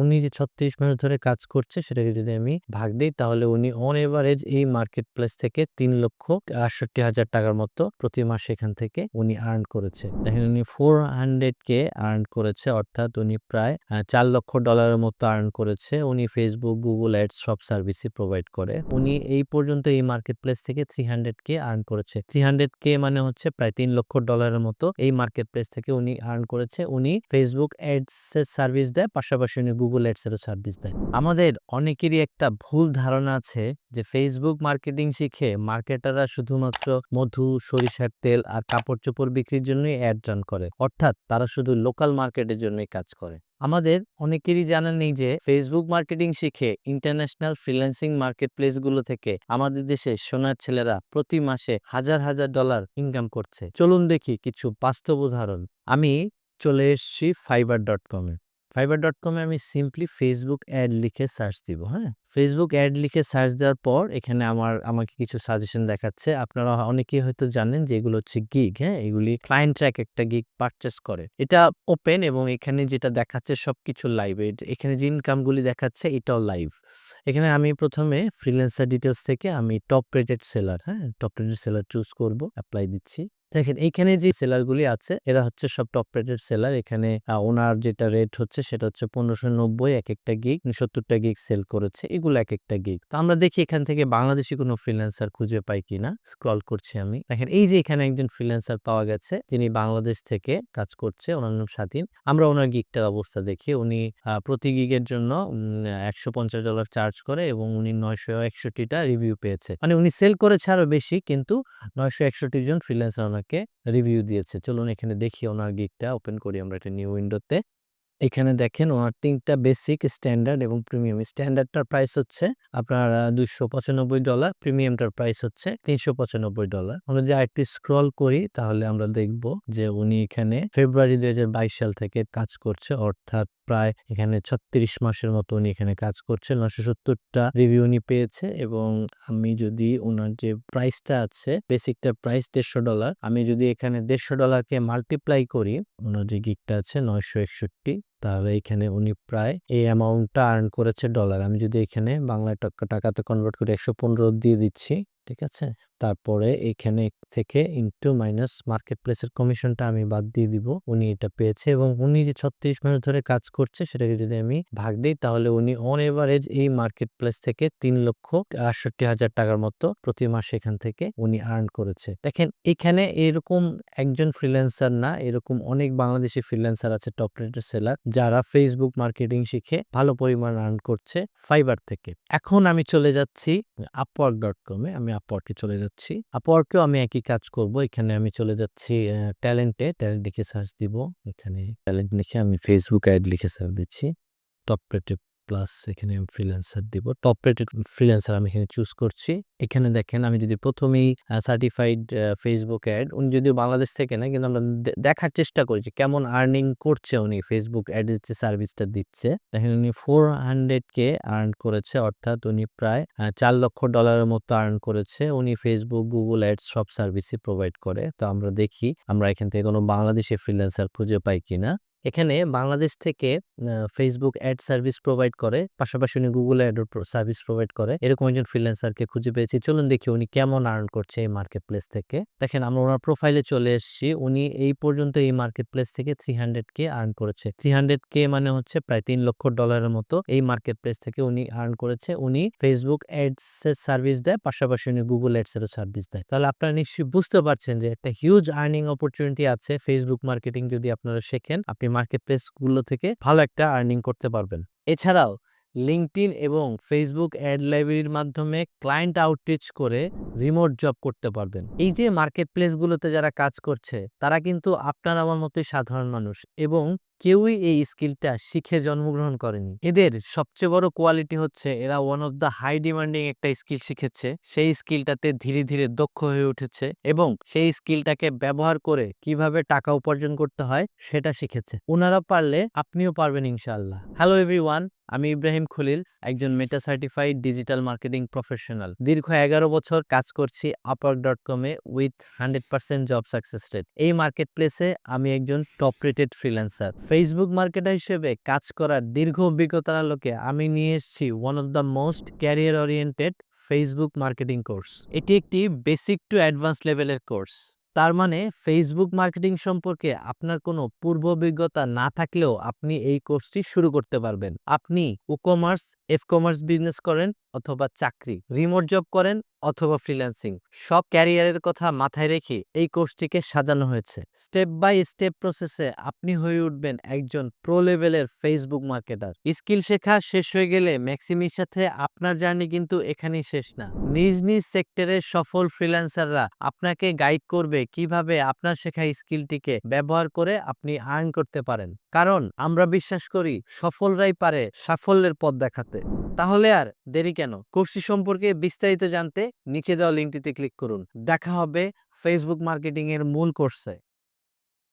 উনি যে ৩৬ মাস ধরে কাজ করছে সেটাকে যদি আমি ভাগ দিই তাহলে উনি অন এভারেজ এই মার্কেট প্লেস থেকে ৩,৬৮,০০০ টাকার মতো প্রতি মাসে এখান থেকে উনি আর্ন করেছে। দেখেন উনি 400 কে আর্ন করেছে অর্থাৎ উনি প্রায় ৪ লক্ষ ডলারের মতো আর্ন করেছে। উনি Facebook, Google Ads সব সার্ভিসই প্রোভাইড করে। উনি এই পর্যন্ত এই মার্কেট প্লেস থেকে 300 কে আর্ন করেছে। 300 কে মানে হচ্ছে প্রায় তিন লক্ষ ডলারের মতো এই মার্কেট প্লেস থেকে উনি আর্ন করেছে। উনি ফেসবুক এর সার্ভিস দেয়, পাশাপাশি উনি Ads এরও সার্ভিস দেয়। আমাদের অনেকেরই একটা ভুল ধারণা আছে যে Facebook মার্কেটিং শিখে মার্কেটাররা শুধুমাত্র মধু, সরিষার তেল আর কাপড়-চোপড় বিক্রির জন্যই অ্যাড রান করে। অর্থাৎ তারা শুধু লোকাল মার্কেটের জন্যই কাজ করে। আমাদের অনেকেরই জানা নেই যে ফেসবুক মার্কেটিং শিখে ইন্টারন্যাশনাল ফ্রিল্যান্সিং মার্কেট প্লেসগুলো থেকে আমাদের দেশে সোনার ছেলেরা প্রতি মাসে হাজার হাজার ডলার ইনকাম করছে। চলুন দেখি কিছু বাস্তব উদাহরণ। আমি চলে এসেছি ফাইবার ডট কমে। ফাইবার ডট কমে আমি সিম্পলি ফেসবুক অ্যাড লিখে সার্চ দিব, হ্যাঁ? ফেসবুক অ্যাড লিখে সার্চ দেওয়ার পর এখানে আমার আমাকে কিছু সাজেশন দেখাচ্ছে। আপনারা অনেকেই হয়তো জানেন যে এগুলো হচ্ছে গিগ, হ্যাঁ? এগুলি ক্লায়েন্টরা একেকটা গিগ পারচেজ করে। এটা ওপেন এবং এখানে যেটা দেখাচ্ছে সবকিছু লাইভ। এট এখানে যে ইনকামগুলি দেখাচ্ছে এটাও লাইভ। এখানে আমি প্রথমে ফ্রিল্যান্সার ডিটেইলস থেকে আমি টপ রেটেড সেলার, হ্যাঁ? টপ রেটেড সেলার চুজ করব, এপ্লাই দিচ্ছি। দেখেন এইখানে যে সেলারগুলি আছে এরা হচ্ছে সব টপ রেটেড সেলার। এখানে ওনার যেটা রেট হচ্ছে সেটা হচ্ছে ১৫৯০ একেকটা গিগ, উনি ৭০ টা গিগ সেল করেছে। এগুলো এক একটা গিগ। তো আমরা দেখি এখান থেকে বাংলাদেশী কোনো ফ্রিল্যান্সার খুঁজে পাই কিনা। স্ক্রল করছি আমি। দেখেন এই যে এখানে একজন ফ্রিল্যান্সার পাওয়া গেছে। যিনি বাংলাদেশ থেকে কাজ করছে। ওনার নাম স্বাধীন। আমরা ওনার গিগটার অবস্থা দেখি। উনি প্রতি গিগের জন্য একশো পঞ্চাশ ডলার চার্জ করে এবং উনি ৯৬১ টা রিভিউ পেয়েছে। মানে উনি সেল করেছে আরও বেশি কিন্তু ৯৬১ জন ফ্রিল্যান্সার ওনাকে রিভিউ দিয়েছে। চলুন এখানে দেখি ওনার গিগটা ওপেন করি আমরা একটা নিউ উইন্ডোতে। এখানে দেখেন ওনার ৩ টা বেসিক, স্ট্যান্ডার্ড এবং প্রিমিয়াম। স্ট্যান্ডার্ডটার প্রাইস হচ্ছে আপনার আ $২৯৫ প্রিমিয়ামটার প্রাইস হচ্ছে $৩৯৫ আমরা যদি আরেকটু স্ক্রল করি তাহলে আমরা দেখব যে উনি এখানে ফেব্রুয়ারি ২০২২ সাল থেকে কাজ করছে অর্থাৎ প্রায় এখানে ৩৬ মাসের মতো উনি এখানে কাজ করছে। নশো সত্তরটা রিভিউ উনি পেয়েছে এবং আমি যদি ওনার যে প্রাইসটা আছে বেসিকটা প্রাইস $১৫০ আমি যদি এখানে দেড়শো ডলারকে মাল্টিপ্লাই করি ওনার যে গিগটা আছে ৯৬১ তাহলে এখানে উনি প্রায় এই অ্যামাউন্টটা আর্ন করেছে ডলার। আমি যদি এখানে বাংলা টাকা, টাকাতে কনভার্ট করি ১১৫ দিয়ে দিচ্ছি। ঠিক আছে? তারপরে এখানে থেকে ইনটু মাইনাস মার্কেট প্লেসের কমিশনটা আমি বাদ দিয়ে দিব। উনি এটা পেয়েছে এবং উনি যে ৩৬ মাস ধরে কাজ করছে সেটাকে যদি আমি ভাগ দিই তাহলে উনি অন এভারেজ এই মার্কেট প্লেস থেকে ৩,৬৮,০০০ টাকার মতো প্রতি মাসে এখান থেকে উনি আর্ন করেছে। দেখেন এখানে এরকম একজন ফ্রিল্যান্সার না এরকম অনেক বাংলাদেশী ফ্রিল্যান্সার আছে টপ রেটেড সেলার যারা Facebook মার্কেটিং শিখে ভালো পরিমাণ আর্ন করছে ফাইবার থেকে। এখন আমি চলে যাচ্ছি আপওয়ার্ক ডট কমে। আমি আপওয়ার্কে চলে যাচ্ছি। আপওয়ার্কেও আমি একই কাজ করব। এখানে আমি চলে যাচ্ছি ট্যালেন্টে। ট্যালেন্ট লিখে সার্চ দিব। এখানে ট্যালেন্ট লিখে আমি ফেসবুক অ্যাড লিখে সার্চ দিচ্ছি। টপ রেটেড প্লাস এখানে ফ্রিল্যান্সার দিব। টপ রেটেড ফ্রিল্যান্সার আমি এখানে চুজ করছি। এখানে দেখেন, আমি যদি প্রথমেই সার্টিফাইড Facebook অ্যাড উনি যদিও বাংলাদেশ থেকে না, কিন্তু আমরা দেখার চেষ্টা করি যে কেমন আর্নিং করছে উনি ফেসবুক অ্যাডের যে সার্ভিসটা দিচ্ছে। দেখেন উনি 400 কে আর্ন করেছে, অর্থাৎ উনি প্রায় ৪ লক্ষ ডলারের মতো আর্ন করেছে। উনি ফেসবুক গুগল Ads সব সার্ভিসই প্রোভাইড করে। তো আমরা দেখি, আমরা এখান থেকে কোনো বাংলাদেশে ফ্রিল্যান্সার খুঁজে পাই কিনা। এখানে বাংলাদেশ থেকে Facebook অ্যাড সার্ভিস প্রোভাইড করে। পাশাপাশি উনি অ্যাডও প্র সার্ভিস প্রোভাইড করে। এরকম একজন ফ্রিল্যান্সারকে খুঁজে পেয়েছি। চলুন দেখি উনি কেমন আর্ন করছে এই মার্কেট প্লেস থেকে। দেখেন আমরা ওনার প্রোফাইলে চলে এসেছি। উনি এই পর্যন্ত এই মার্কেট প্লেস থেকে 300 কে আর্ন করেছে। 300 কে মানে হচ্ছে প্রায় তিন লক্ষ ডলারের মতো এই মার্কেট প্লেস থেকে উনি আর্ন করেছে। উনি Facebook অ্যাডস এর সার্ভিস দেয়, পাশাপাশি উনি গুগল Ads এরও সার্ভিস দেয়। তাহলে আপনারা নিশ্চয়ই বুঝতে পারছেন যে একটা হিউজ আর্নিং অপরচুনিটি আছে ফেসবুক মার্কেটিং যদি আপনারা শেখেন আপনি মার্কেট প্লেসগুলো থেকে ভালো একটা আর্নিং করতে পারবেন। এছাড়াও লিঙ্কডিন এবং ফেসবুক অ্যাড লাইব্রেরির মাধ্যমে ক্লায়েন্ট আউটরিচ করে রিমোট জব করতে পারবেন। এই যে মার্কেট প্লেসগুলোতে যারা কাজ করছে, তারা কিন্তু আপনার আমার মতোই সাধারণ মানুষ এবং কেউই এই স্কিলটা শিখে জন্মগ্রহণ করেনি। এদের সবচেয়ে বড় কোয়ালিটি হচ্ছে এরা one of the high demanding একটা স্কিল শিখেছে। সেই স্কিলটাতে ধীরে, ধীরে দক্ষ হয়ে উঠেছে এবং সেই স্কিলটাকে ব্যবহার করে কীভাবে টাকা উপার্জন করতে হয় সেটা শিখেছে। উনারা পারলে আপনিও পারবেন ইনশাআল্লাহ। হ্যালো এভরিওয়ান আমি ইব্রাহিম খলিল একজন Meta certified digital marketing professional. দীর্ঘ ১১ বছর কাজ করছি আপওয়ার্ক ডট কমে উইথ 100% জব সাকসেস রেট। এই মার্কেট প্লেসে আমি একজন top rated freelancer. Facebook marketer হিসেবে কাজ করার দীর্ঘ অভিজ্ঞতার আলোকে আমি নিয়ে এসেছি one of the most career oriented Facebook marketing course এটি একটি বেসিক টু অ্যাডভান্স লেভেলের কোর্স তার মানে ফেসবুক মার্কেটিং সম্পর্কে আপনার কোনো পূর্ব অভিজ্ঞতা না থাকলেও আপনি এই কোর্সটি শুরু করতে পারবেন। আপনি e commerce F commerce business করেন অথবা চাকরি রিমোট জব করেন অথবা ফ্রিল্যান্সিং সব ক্যারিয়ারের কথা মাথায় রেখে এই কোর্সটিকে সাজানো হয়েছে। স্টেপ বাই স্টেপ প্রসেসে আপনি হয়ে উঠবেন একজন প্রো লেভেলের ফেসবুক মার্কেটার স্কিল শেখা শেষ হয়ে গেলে ম্যাক্সিমির সাথে আপনার জার্নি কিন্তু এখানেই শেষ না। নিজ নিজ সেক্টরের সফল ফ্রিল্যান্সাররা আপনাকে গাইড করবে কীভাবে আপনার শেখা স্কিলটিকে ব্যবহার করে আপনি আর্ন করতে পারেন। কারণ আমরা বিশ্বাস করি সফলরাই পারে সাফল্যের পথ দেখাতে। তাহলে আর দেরি কেন? কোর্সটি সম্পর্কে বিস্তারিত জানতে নিচে দেওয়া লিঙ্কটিতে ক্লিক করুন। দেখা হবে ফেসবুক মার্কেটিং এর মূল কোর্সে